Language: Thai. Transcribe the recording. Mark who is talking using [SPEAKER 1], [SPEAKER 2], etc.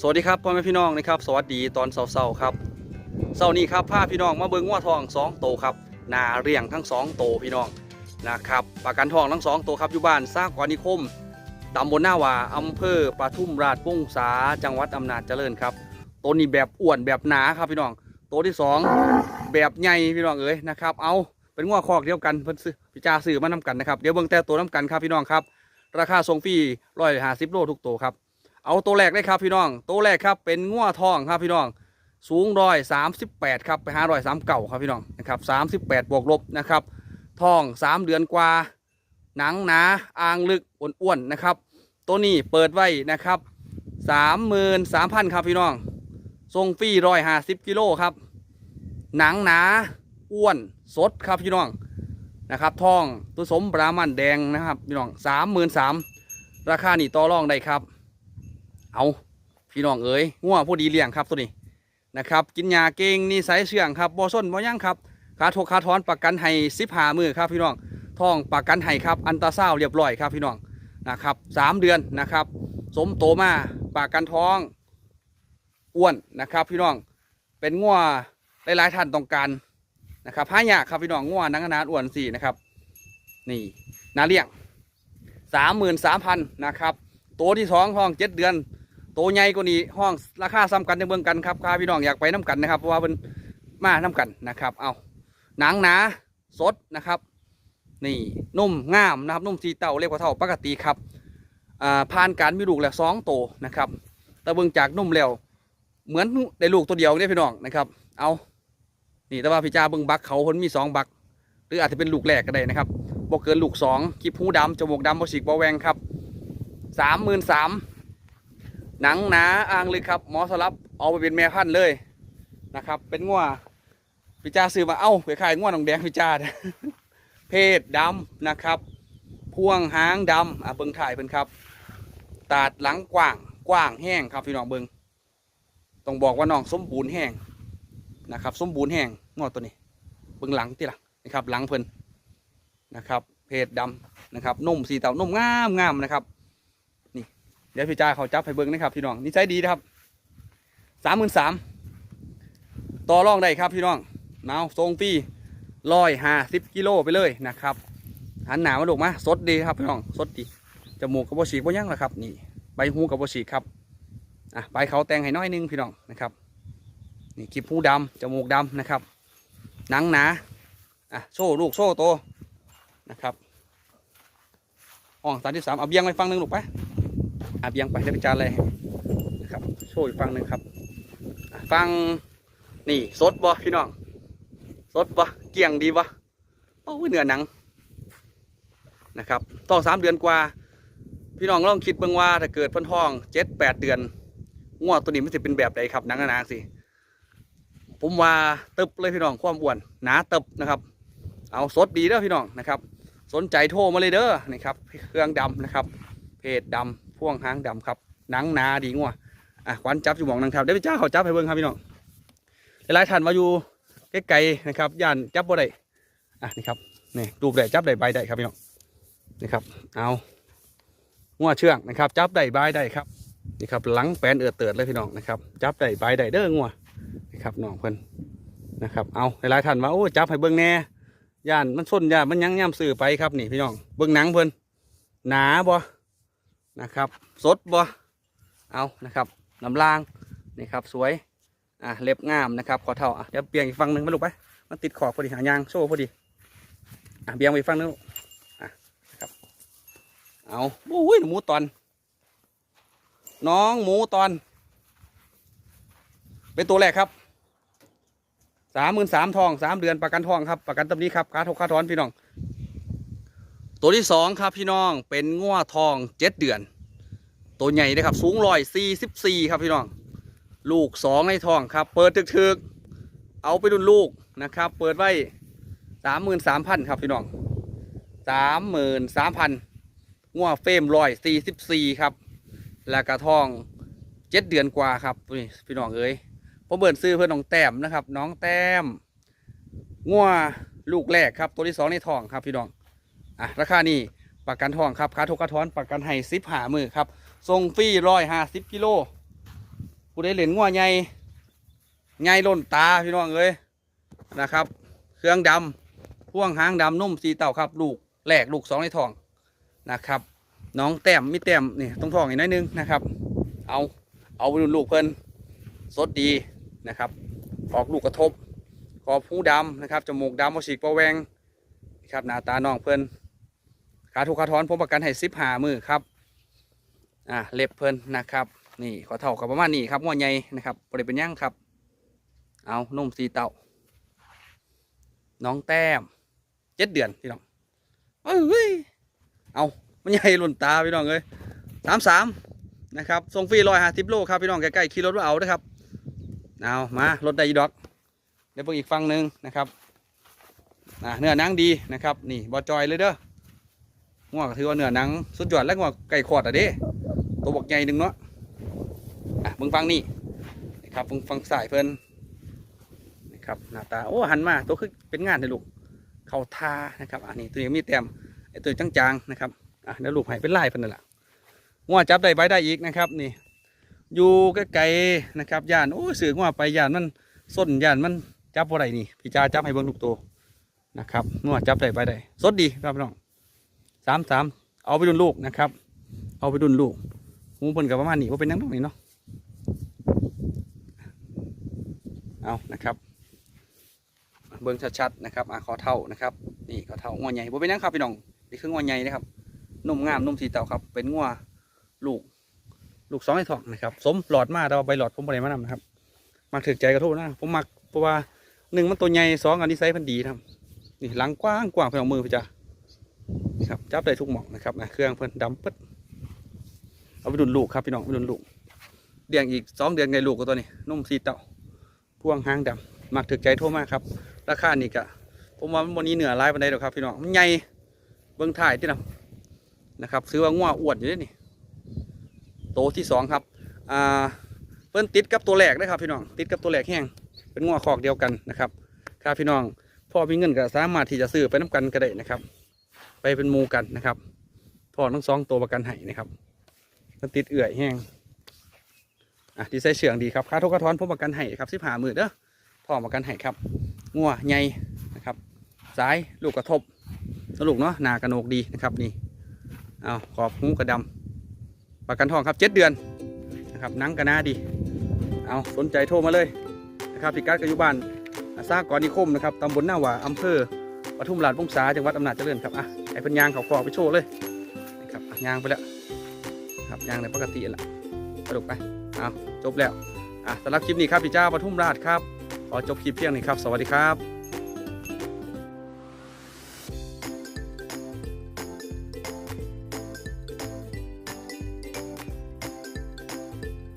[SPEAKER 1] สวัสดีครับพ่อแม่พี่น้องนะครับสวัสดีตอนเช้าๆครับเช้านี้ครับพาพี่น้องมาเบิ้งงัวทองสองโตวครับนาเรียงทั้งสองโตวพี่น้องนะครับประกันทองทั้งสองโตวครับอยู่บ้านซากวานิคมตำบลหน้าวาอำเภอปทุมราชวงศาจังหวัดอำนาจเจริญครับตัวนี้แบบอ้วนแบบหนาครับพี่น้องตัวที่สองแบบใหญ่พี่น้องเอ๋ยนะครับเอาเป็นงัวคอกเดียวกันเพิ่นซื้อพิจาซื้อมานํกันนะครับเดี๋ยวเบิ่งแต่ตัวนํกันครับพี่น้องครับ ราคาส่งฟรีร้อยห้าสิบโลทุกตัวครับ เอาตัวแรกได้ครับพี่น้อง ตัวแรกครับเป็นงัวทองครับพี่น้อง สูงร้อยสามสิบแปดครับไปหาร้อยสามเก่าครับพี่น้องนะครับสามสิบแปดบวกลบนะครับทองสามเดือนกว่า หนังหนาอ่างลึกอ้วนๆนะครับ ตัวนี้เปิดไว้นะครับสามหมื่นสามพันครับพี่น้องทรงฟรีร้อยห้าสิบกิโลครับ หนังหนาอ้วนสดครับพี่น้องนะครับทองผสมบรามันแดงนะครับพี่น้องสามหมื่นสามราคานี่ต่อรองได้ครับ เอาพี่น้องเอ๋ยง่วงผู้ดีเลี้ยงครับตัวนี้นะครับ กินยาเก่งนี่ใสยเสื่องครับบ่ส้นบ่ย่างครับขาทกขาถอนประกันให้สิบหามือครับพี่น้องท้องประกันให้ครับอันตาซาวด์เรียบร้อยครับพี่น้องนะครับสามเดือนนะครับ สมโตมาประกันท้องอ้วนนะครับ พี่น้องเป็นง่วหลายๆท่านต้องการนะครับห้ายากครับพี่น้องง่วนังนาอ้วนสี่นะครับ นี่นาเลี้ยงสามหมื่นสามพันนะครับ ตัวที่สองห้องเจ็ดเดือน ตัวใหญ่กว่านี้ห้องราคาซ้ำกันในเมืองกันครับค่าพี่น้องอยากไปน้กันนะครับเพราะว่าเป็นมาน้กันนะครับ เอาหนังหนาสดนะครับ นี่นุ่มงามนะครับนุ่มสีเต่าเรียกว่าเท่าปกติครับอ่าผ่านการมีลูกแล้วสองโตนะครับแต่เบิ่งจากนุ่มแล้วเหมือนได้ลูกตัวเดียวเนี่ยพี่น้องนะครับ เอานี่แต่ว่าพี่จ้าเบิ่งบักเขาคนมีสองบัก หรืออาจจะเป็นลูกแรกก็ได้นะครับบ่เกินลูกสองคลิปหูดำจมูกดำบ่ฉีกบ่แวงครับสามหมื่นสาม หนังหนาอ่างเลยครับหมอสลับเอาไปเป็นแม่พันธุ์เลยนะครับ เป็นงัวพิจาซื้อมาเอ้าไปขายงัวหนองแดงพิจาเพศดำนะครับพวงหางดำอะเบิ้งถ่ายเพิ่นครับตาดหลังกว้างกว้างแห้งครับพี่น้องเบิ้งต้องบอกว่าน้องสมบูรณ์แห้งนะครับ สมบูรณ์แห้งงอตัวนี้ เบิ้งหลังที่หละนะครับ หลังเพิ่นนะครับ เพศดำนะครับนุ่มสีเต่านุ่มงามงามนะครับ เดี๋ยวพี่จ้าเขาจับให้เบิ้งนะครับพี่น้องนิสัยดีนะครับสามหมื่นสามต่อรองได้ครับพี่น้องเนาทรงฟรีร้อยห้าสิบกิโลไปเลยนะครับหันหนามาดูมาสดดีครับพี่น้องสดดีจมูกกับบฉีกบ่ยั้งละครับ นี่ใบหูกับบฉีกครับอะใบเขาแต่งให้น้อยนึงพี่น้องนะครับนี่คลิปหูดำจมูกดำนะครับ หนังหนาอะโซ่ลูกโซ่โตนะครับอ๋อตอนที่สามเอาเบี้ยงไปฟังหนึ่งลูกไป อาเบียงไปได้เป็นจานเลยนะครับโชว์อีกฝั่งหนึ่งครับฟังนี่สดบ่พี่น้องสดบ่เกี่ยงดีบ่โอ้ยเนื้อหนังนะครับต้องสามเดือนกว่า พี่น้องลองคิดเบิ่งว่าถ้าเกิดพิ่นท้องเจ็ดแปดเดือนงวดตัวนี้มันจะเป็นแบบใดครับหนังหนาๆสิผมว่าตึบเลยพี่น้องความอ้วนหนาตึบนะครับ เอาสดดีเด้อพี่น้องนะครับ สนใจโทรมาเลยเด้อนะครับเครื่องดำนะครับ เพจดำ พ่วงหางดำครับหนังหนาดีงัวอะควันจับอยู่หมองนังครับเดี๋ยวเจ้าเขาจับให้เบิ่งครับพี่น้องหลายๆท่านมาอยู่ใกล้ๆนะครับย่านจับบ่ได้อะนี่ครับนี่รูปได้จับได้ใบได้ครับพี่น้องนี่ครับ เอางัวเชื่องนะครับ จับได้ใบได้ครับนี่ครับหลังแปนเอือดเติดเลยพี่น้องนะครับจับได้ใบได้เด้องัวนี่ครับน้องเพิ่นนะครับเอาหลายๆท่านมาโอ้จับให้เบิ่งแน่ย่านมันส้นย่านมันยังย่ำสื่อไปครับนี่พี่น้องเบิ่งหนังเพิ่นหนาบ่ นะครับสดบ่เอานะครับน้ำล่างนี่ครับสวยอะเล็บงามนะครับขอเท่าอะเดี๋ยวเบี่ยงอีกฝั่งหนึ่งมาลูกไปมันติดขอบพอดีหางยางโซ่พอดีอะเบี่ยงไปฝั่งนึงอะนะครับเอาโอ้ยหมูตอน น้องหมูตอน เป็นตัวแรกครับสามหมื่นสามทองสามเดือนประกันทองครับประกันตำนี้ครับค่าทกค่าถอนพี่น้อง ตัวที่สองครับพี่น้องเป็นง้วทองเจ็ดเดือน ตัวใหญ่นะครับสูงร้อยสี่สิบสี่ครับพี่น้อง ลูกสองในทองครับ เปิดถึกๆเอาไปดุนลูกนะครับ เปิดไว้สามหมื่นสามพันครับพี่น้องสามหมื่นสามพันง้วเฟรมร้อยสี่สิบสี่ครับแล้วกระทองเจ็ดเดือนกว่าครับนี่พี่น้องเอ้ยผมเบิร์นซื้อเพื่อนน้องแต้มนะครับ น้องแต้มง้วลูกแรกครับ ตัวที่สองในทองครับพี่น้อง อะราคานี่ประกันทองครับคาทุกกระท้อนประกันให้สิบหามือครับส่งฟรีร้อยห้าสิบกิโลผู้ได้เล่นงัวใหญ่ใหญ่ล้นตาพี่น้องเอ้ยนะครับ เครื่องดำพ่วงหางดำนุ่มสีเต่าครับ ลูกแรกลูกสองในทองนะครับ น้องแต้มมีแต้มนี่ต้องทองอีกน้อยนึงนะครับ เอาเอาไปดูลูกเพิ่นสดดีนะครับ ออกลูกกระทบขอบหูดำนะครับจมูกดำมฉีกประแวงนะครับหน้าตาน้องเพิ่น ขาถูกขาถอนผมประกันให้สิบหามือครับอ่าเล็บเพิ่นนะครับนี่ขอเท่ากับประมาณนี้ครับงวใหญ่นะครับบริเป็นหยังครับ เอานุ่มสีเต่าน้องแต้มเจ็ดเดือนพี่น้องเอ้ยเอามันใหญ่หล่นตาพี่น้องเอ้ยสามสามนะครับส่งฟรีร้อยห้าสิบโลครับพี่น้องใกล้ๆขี่รถมาเอานะครับเอามารถได้อีดอกเดี๋ยวเพิ่งอีกฟังหนึ่งนะครับอ่าเนื้อนังดีนะครับ นี่บอจอยเลยเด้อ งัวก็ถือว่าเนื้อหนัง สุดยอดแล้วงัวไก่ขอดอะเด้ตัวบกใหญ่หนึ่งเนาะอะเบิ่งฟังนี่นะครับเบิ่งฟังสายเพิ่นนะครับหน้าตาโอ้หันมาตัวคือเป็นงานเลยลูกเข่าทานะครับ อันนี้ตัวนี้มีแต้มไอตัวจางๆนะครับอะเดี๋ยวลูกให้เป็นลายเพิ่นนั่นแหละงัวจับได้ใบได้อีกนะครับ นี่ อยู่ไกลๆนะครับย่านโอ้ยสื่อว่าไปย่านมันส้นย่านมันจับบ่ได้นี่พี่จ้าจับให้เบิ่งลูกโตนะครับนัวจับได้ไปได้สดดีครับพี่น้อง สามสามเอาไปดุนลูกนะครับ เอาไปดุนลูกหูเพิ่นกับประมาณนี้ว่าเป็นนังตรงนี้เนาะเอานะครับ เบิ่งชัดๆนะครับอะขอเท่านะครับ นี่ขอเท่างวใหญ่บ่เป็นหยังครับพี่น้องนี่คืองวใหญ่นะครับนุ่มงามนุ่มสีเต่าครับ เป็นงวลูก ลูกสองไอ้ทองนะครับ สมหลอดมาแต่ว่าใบหลอดผมบริมานำนะครับมักถือใจกระทุนะผมมักเพราะว่าหนึ่งมันตัวใหญ่สองอันนี้ไซส์พันดีนะครับนี่หลังกว้างกว้างเพียงมือพี่จ้า ครับจับได้ทุกหม่องนะครับนะเครื่องเพิ่นดำปึ๊ดเอาไปดุนลูกครับพี่น้องไปดุนลูกเลี้ยงอีกสองเดือนไงลูกก็ตัวนี้นุ่มสีเต่าพ่วงหางดำมักถือใจโทษมากครับ ราคานี่ก็ผมว่ามันนี้เหนือร้ายปันไดหรอกครับพี่น้องมันใหญ่เบื้องถ่ายที่นำนะครับ ซื้อว่าง่วอ้วนอยู่ด้นี่โตที่สองครับอ่าเพิ่นติดกับตัวแรกนะครับพี่น้องติดกับตัวแรกแห้งเป็นงัวคอกเดียวกันนะครับครับพี่น้องพอมีเงินก็สามารถที่จะซื้อไปน้ำกันก็ได้นะครับ ไปเป็นมูกันนะครับพ่อทั้งสองตัวประกันให้นะครับเพิ่นติดเอื่อยแห้งอะดีไซน์เฉียงดีครับค่าทุกกระท้อนผมประกันให้ครับสิบหาหมื่นเด้อพ่อประกันให้ครับงัวใหญ่นะครับสายลูกกระทบสลูกเนาะหนากระโหนกดีนะครับนี่เอาขอบหูกระดำประกันทองครับเจ็ดเดือนนะครับนังกระนาดีเอาสนใจโทรมาเลยนะครับพิกัดกยู่บ้านซากรนิคมนะครับตำบลหน้าหว่าอำเภอปทุมราชวงศาจังหวัดอำนาจเจริญครับอะ ไอ้เพันยางเขาคอไปโชว์เลยนะครับยางไปแล้วครับยางในปกติแหละสรุปไปเอาจบแล้วอะสำหรับคลิปนี้ครับพี่เจ้าปทุมราชครับขอจบคลิปเพียงนี้ครับ สวัสดีครับ